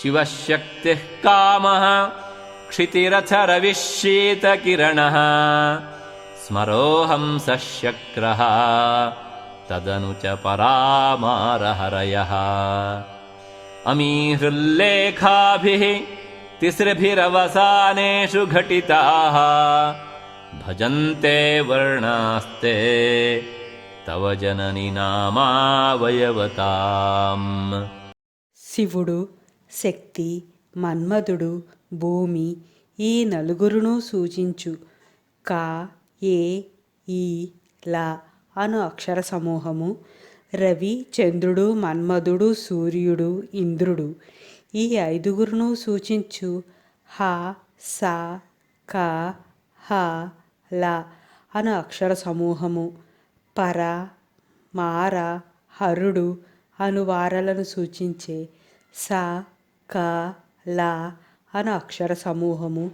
शिवः शक्तिः कामः क्षितिरथ रविः शीतकिरणः स्मरोऽहं सः शक्रः तदनु च परामारहरयः अमीहृल्लेखाभिः तिसृभिरवसानेषु घटिताः भजन्ते वर्णास्ते तव जननि नामावयवताम् శివుడు శక్తి మన్మధుడు భూమి ఈ నలుగురును సూచించు. కా ఏ ఈ లా అను అక్షర సమూహము. రవి చంద్రుడు మన్మధుడు సూర్యుడు ఇంద్రుడు ఈ ఐదుగురును సూచించు. హ స క హ ల అను అక్షర సమూహము. పర మార హరుడు అను వారలను సూచించే. స క ల అను అక్షర సమూహము.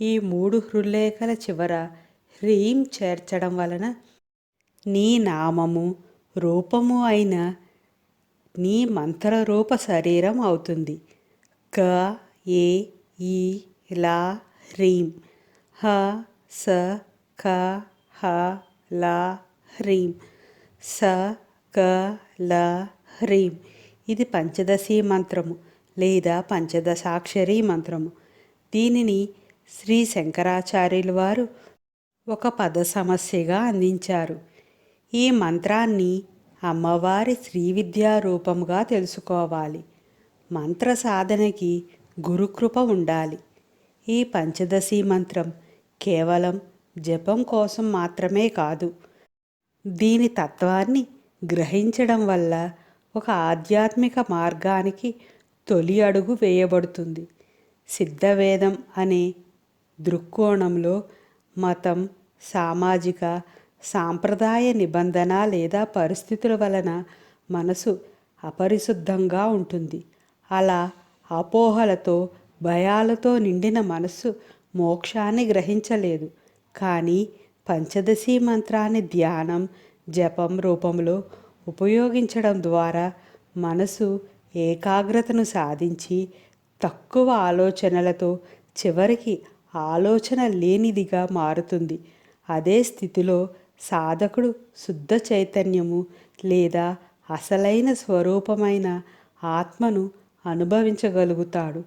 ఈ మూడు హృల్లేఖల చివర హ్రీం చేర్చడం వలన నీ నామము రూపము అయిన నీ మంత్రరూప శరీరం అవుతుంది. క ఏ ఈ లా హ్రీం హ స క హ లా హ్రీం స క ల హ్రీం ఇది పంచదశీ మంత్రము. లేదా పంచదశాక్షరి మంత్రము. దీనిని శ్రీ శంకరాచార్యులు వారు ఒక పద సమస్యగా అందించారు. ఈ మంత్రాన్ని అమ్మవారి శ్రీ విద్యా రూపముగా తెలుసుకోవాలి. మంత్ర సాధనకి గురుకృప ఉండాలి. ఈ పంచదశి మంత్రం కేవలం జపం కోసం మాత్రమే కాదు దీని తత్వాన్ని గ్రహించడం వల్ల ఒక ఆధ్యాత్మిక మార్గానికి తొలి అడుగు వేయబడుతుంది. సిద్ధవేదం అనే దృక్కోణంలో మతం సామాజిక సాంప్రదాయ నిబంధన లేదా పరిస్థితుల వలన మనసు అపరిశుద్ధంగా ఉంటుంది. అలా అపోహలతో భయాలతో నిండిన మనస్సు మోక్షాన్ని గ్రహించలేదు. కానీ పంచదశి మంత్రాన్ని ధ్యానం జపం రూపంలో ఉపయోగించడం ద్వారా మనసు ఏకాగ్రతను సాధించి తక్కువ ఆలోచనలతో చివరికి ఆలోచన లేనిదిగా మారుతుంది. అదే స్థితిలో సాధకుడు శుద్ధ చైతన్యము లేదా అసలైన స్వరూపమైన ఆత్మను అనుభవించగలుగుతాడు.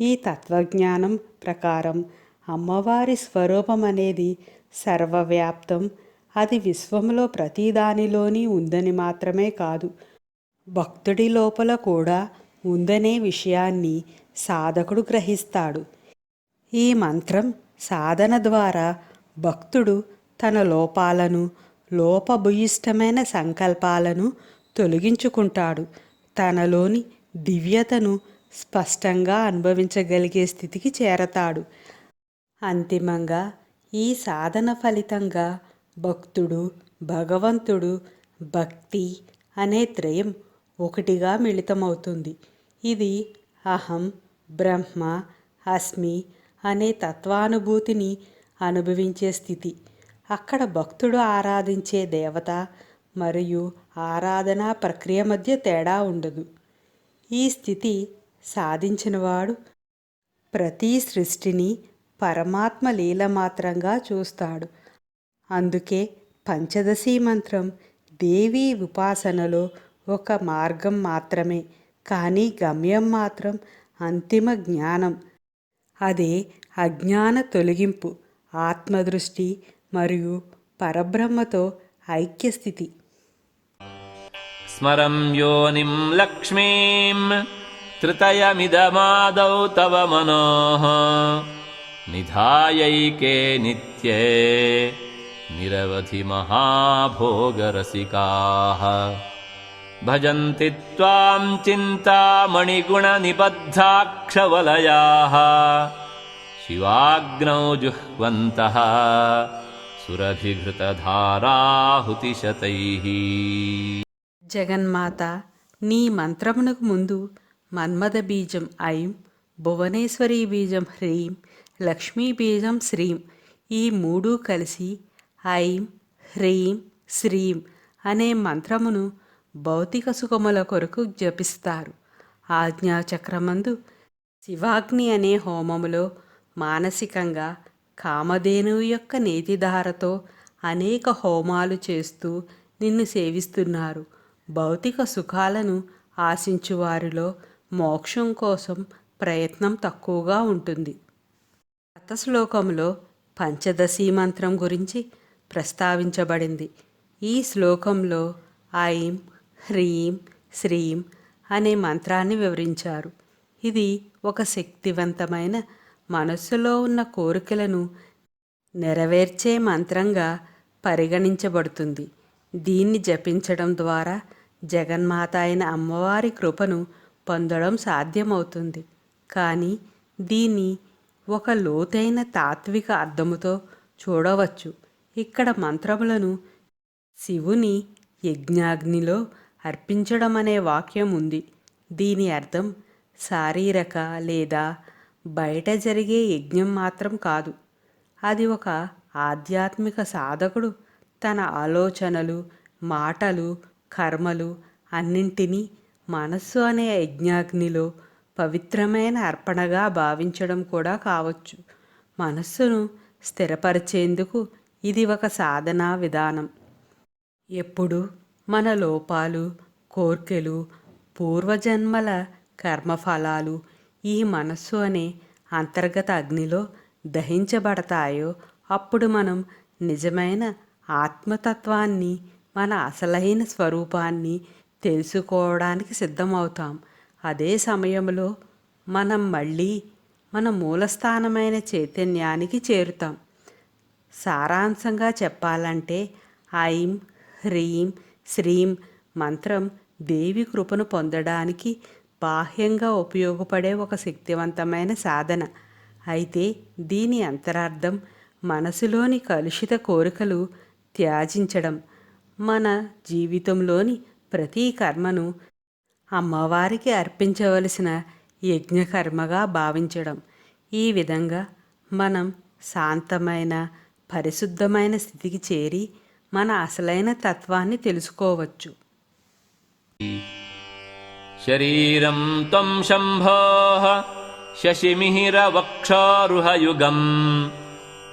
ఈ తత్వజ్ఞానం ప్రకారం అమ్మవారి స్వరూపం అనేది సర్వవ్యాప్తం. అది విశ్వంలో ప్రతిదానిలోని ఉందని మాత్రమే కాదు. భక్తుడి లోపల కూడా ఉందనే విషయాన్ని సాధకుడు గ్రహిస్తాడు. ఈ మంత్రం సాధన ద్వారా భక్తుడు తన లోపాలను లోపభూయిష్టమైన సంకల్పాలను తొలగించుకుంటాడు. తనలోని దివ్యతను స్పష్టంగా అనుభవించగలిగే స్థితికి చేరతాడు. అంతిమంగా ఈ సాధన ఫలితంగా భక్తుడు భగవంతుడు భక్తి అనే త్రయం ఒకటిగా మిళితమవుతుంది. ఇది అహం బ్రహ్మ అస్మి అనే తత్వానుభూతిని అనుభవించే స్థితి. అక్కడ భక్తుడు ఆరాధించే దేవత మరియు ఆరాధనా ప్రక్రియ మధ్య తేడా ఉండదు. ఈ స్థితి సాధించినవాడు ప్రతి సృష్టిని పరమాత్మ లీల మాత్రంగా చూస్తాడు. అందుకే పంచదశి మంత్రం దేవీ ఉపాసనలో ఒక మార్గం మాత్రమే. కానీ గమ్యం మాత్రం అంతిమ జ్ఞానం. అదే అజ్ఞాన తొలగింపు ఆత్మదృష్టి మరియు పరబ్రహ్మతో ఐక్యస్థితి. స్మరం యోనిం లక్ష్మీం త్రితయమిదమాదౌ తవ మనో నిధాయైకే నిత్యే నిరవధి మహాభోగరసికా भजन्ति त्वां चिन्तामणिगुणनिबद्धाक्षवलयाः शिवाग्नौ जुह्वन्तः सुरभिघृतधाराहुतिशतैः జగన్మాత నీ మంత్రమునకు ముందు మన్మథ బీజం ఐం భువనేశ్వరి బీజం హ్రీం లక్ష్మీ బీజం శ్రీం ఈ మూడు కలిసి ఐం హ్రీం శ్రీం అనే మంత్రమును భౌతిక సుఖముల కొరకు జపిస్తారు. ఆజ్ఞాచక్రమందు శివాగ్ని అనే హోమములో మానసికంగా కామధేనువు యొక్క నేతిధారతో అనేక హోమాలు చేస్తూ నిన్ను సేవిస్తున్నారు. భౌతిక సుఖాలను ఆశించువారిలో మోక్షం కోసం ప్రయత్నం తక్కువగా ఉంటుంది. గత శ్లోకంలో పంచదశీ మంత్రం గురించి ప్రస్తావించబడింది. ఈ శ్లోకంలో ఐం హ్రీం శ్రీం అనే మంత్రాన్ని వివరించారు. ఇది ఒక శక్తివంతమైన మనస్సులో ఉన్న కోరికలను నెరవేర్చే మంత్రంగా పరిగణించబడుతుంది. దీన్ని జపించడం ద్వారా జగన్మాత అయిన అమ్మవారి కృపను పొందడం సాధ్యమవుతుంది. కానీ దీన్ని ఒక లోతైన తాత్విక అర్థముతో చూడవచ్చు. ఇక్కడ మంత్రములను శివుని యజ్ఞాగ్నిలో అర్పించడం అనే వాక్యం ఉంది దీని అర్థం శారీరక లేదా బయట జరిగే యజ్ఞం మాత్రం కాదు. అది ఒక ఆధ్యాత్మిక సాధకుడు తన ఆలోచనలు మాటలు కర్మలు అన్నింటినీ మనస్సు అనే యజ్ఞాగ్నిలో పవిత్రమైన అర్పణగా భావించడం కూడా కావచ్చు. మనస్సును స్థిరపరిచేందుకు ఇది ఒక సాధనా విధానం. ఎప్పుడు మన లోపాలు కోర్కెలు పూర్వజన్మల కర్మఫలాలు ఈ మనస్సు అనే అంతర్గత అగ్నిలో దహించబడతాయో అప్పుడు మనం నిజమైన ఆత్మతత్వాన్ని మన అసలైన స్వరూపాన్ని తెలుసుకోవడానికి సిద్ధమవుతాం. అదే సమయంలో మనం మళ్ళీ మన మూలస్థానమైన చైతన్యానికి చేరుతాం. సారాంశంగా చెప్పాలంటే ఐం హ్రీం శ్రీం మంత్రం దేవి కృపను పొందడానికి బాహ్యంగా ఉపయోగపడే ఒక శక్తివంతమైన సాధన. అయితే దీని అంతరార్థం మనసులోని కలుషిత కోరికలు త్యాజించడం. మన జీవితంలోని ప్రతి కర్మను అమ్మవారికి అర్పించవలసిన యజ్ఞకర్మగా భావించడం. ఈ విధంగా మనం శాంతమైన పరిశుద్ధమైన స్థితికి చేరి మన అసలైన తత్వాన్ని తెలుసుకోవచ్చు शरीरं त्वं शम्भोः शशिमिहिरवक्षारुहयुगम्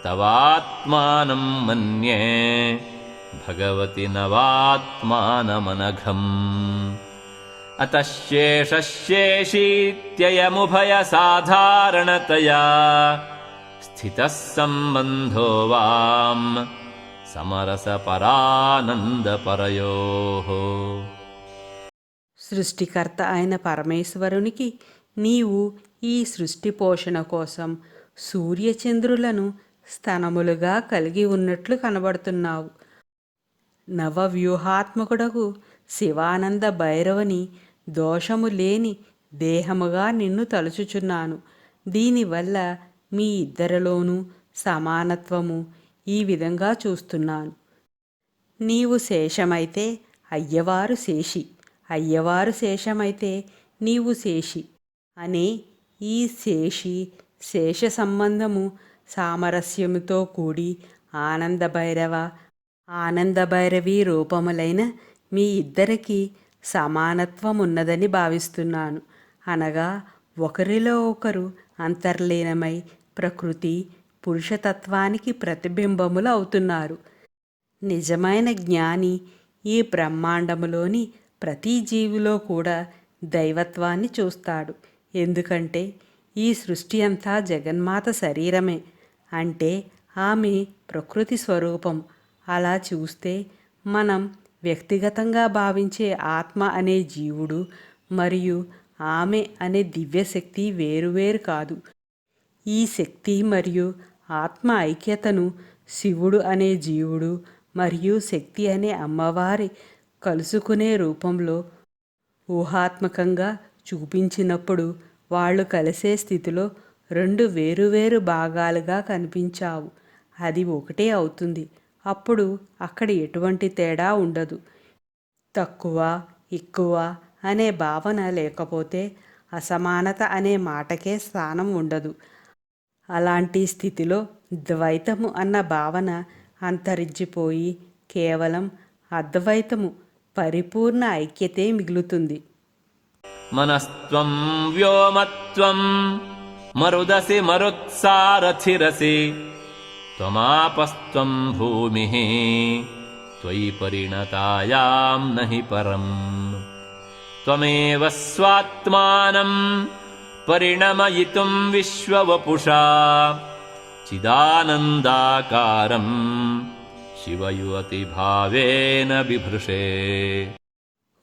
तवात्मानं मन्ये भगवति नवात्मानमनघम् अतः शेषशेषीत्ययमुभयसाधारणतया स्थितः सम्बन्धो वाम् సమరసపరానందపరయో. సృష్టికర్త అయిన పరమేశ్వరునికి నీవు ఈ సృష్టి పోషణ కోసం సూర్యచంద్రులను స్థనములుగా కలిగి ఉన్నట్లు కనబడుతున్నావు. నవవ్యూహాత్మకుడకు శివానంద భైరవని దోషము లేని దేహముగా నిన్ను తలుచుచున్నాను. దీనివల్ల మీ ఇద్దరిలోనూ సమానత్వము ఈ విధంగా చూస్తున్నాను. నీవు శేషమైతే అయ్యవారు శేషి. అయ్యవారు శేషమైతే నీవు శేషి. అనే ఈ శేషి శేష సంబంధము సామరస్యముతో కూడి ఆనందభైరవ ఆనందభైరవి రూపములైన మీ ఇద్దరికి సమానత్వం ఉన్నదని భావిస్తున్నాను. అనగా ఒకరిలో ఒకరు అంతర్లీనమై ప్రకృతి పురుషతత్వానికి ప్రతిబింబములు అవుతున్నారు. నిజమైన జ్ఞాని ఈ బ్రహ్మాండములోని ప్రతి జీవిలో కూడా దైవత్వాన్ని చూస్తాడు. ఎందుకంటే ఈ సృష్టి అంతా జగన్మాత శరీరమే. అంటే ఆమె ప్రకృతి స్వరూపం. అలా చూస్తే మనం వ్యక్తిగతంగా భావించే ఆత్మ అనే జీవుడు మరియు ఆమె అనే దివ్యశక్తి వేరువేరు కాదు. ఈ శక్తి మరియు ఆత్మ ఐక్యతను శివుడు అనే జీవుడు మరియు శక్తి అనే అమ్మవారి కలుసుకునే రూపంలో ఊహాత్మకంగా చూపించినప్పుడు వాళ్ళు కలిసే స్థితిలో రెండు వేరువేరు భాగాలుగా కనిపించావు. అది ఒకటే అవుతుంది. అప్పుడు అక్కడ ఎటువంటి తేడా ఉండదు. తక్కువ ఎక్కువ అనే భావన లేకపోతే అసమానత అనే మాటకే స్థానం ఉండదు. అలాంటి స్థితిలో ద్వైతము అన్న భావన అంతరించిపోయి కేవలం అద్వైతము పరిపూర్ణ ఐక్యతే మిగులుతుంది. మనస్త్వం వ్యోమత్వం మరుదసి మరుత్సారథిరసి త్వమాపస్త్వం భూమి త్వయి పరిణతాయాం నహి పరం. త్వమేవ స్వాత్మానం పరిణమయితుం విశ్వవపుషా చిదానందాకారం శివయువతి భావేన బిభృషే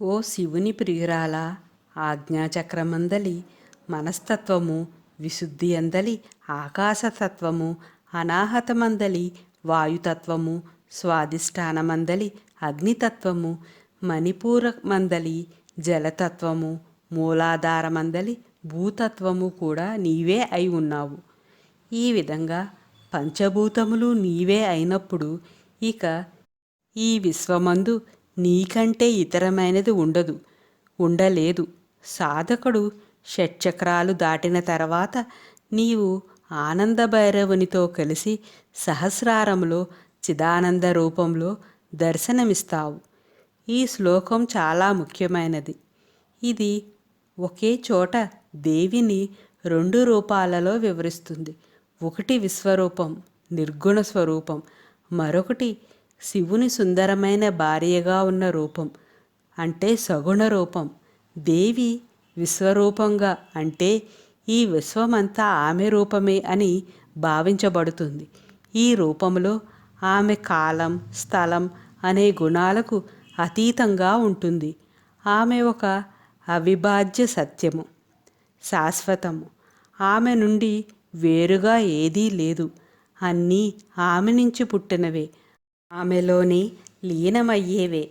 ఓ శివుని ప్రియురాల ఆజ్ఞాచక్రమందలి మనస్తత్వము విశుద్ధి అందలి ఆకాశతత్వము అనాహతమందలి వాయుతత్వము స్వాదిష్టానమందలి అగ్నితత్వము మణిపూరమందలి జలతత్వము మూలాధారమందలి భూతత్వము కూడా నీవే అయి ఉన్నావు. ఈ విధంగా పంచభూతములు నీవే అయినప్పుడు ఇక ఈ విశ్వమందు నీకంటే ఇతరమైనది ఉండదు ఉండలేదు. సాధకుడు షట్చక్రాలు దాటిన తర్వాత నీవు ఆనంద భైరవునితో కలిసి సహస్రారములో చిదానంద రూపంలో దర్శనమిస్తావు. ఈ శ్లోకం చాలా ముఖ్యమైనది. ఇది ఒకే చోట దేవిని రెండు రూపాలలో వివరిస్తుంది. ఒకటి విశ్వరూపం నిర్గుణ స్వరూపం మరొకటి శివుని సుందరమైన భార్యగా ఉన్న రూపం అంటే సగుణ రూపం. దేవి విశ్వరూపంగా అంటే ఈ విశ్వమంతా ఆమె రూపమే అని భావించబడుతుంది. ఈ రూపంలో ఆమె కాలం స్థలం అనే గుణాలకు అతీతంగా ఉంటుంది. ఆమె ఒక అవిభాజ్య సత్యము. శాశ్వతము. ఆమె నుండి వేరుగా ఏదీ లేదు. అన్నీ ఆమె నుంచి పుట్టినవే. ఆమెలోనే లీనమయ్యేవే.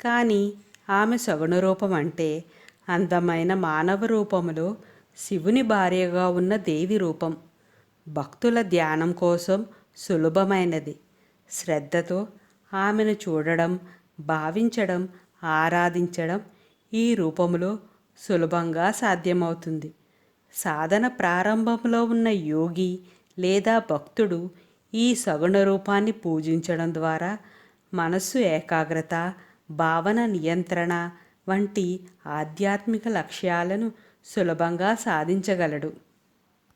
కానీ ఆమె సగుణ రూపం అంటే అందమైన మానవ రూపములో శివుని భార్యగా ఉన్న దేవి రూపం. భక్తుల ధ్యానం కోసం సులభమైనది. శ్రద్ధతో ఆమెను చూడడం భావించడం ఆరాధించడం ఈ రూపములో సులభంగా సాధ్యమవుతుంది. సాధన ప్రారంభంలో ఉన్న యోగి లేదా భక్తుడు ఈ సగుణ రూపాన్ని పూజించడం ద్వారా మనస్సు ఏకాగ్రత భావన నియంత్రణ వంటి ఆధ్యాత్మిక లక్ష్యాలను సులభంగా సాధించగలడు.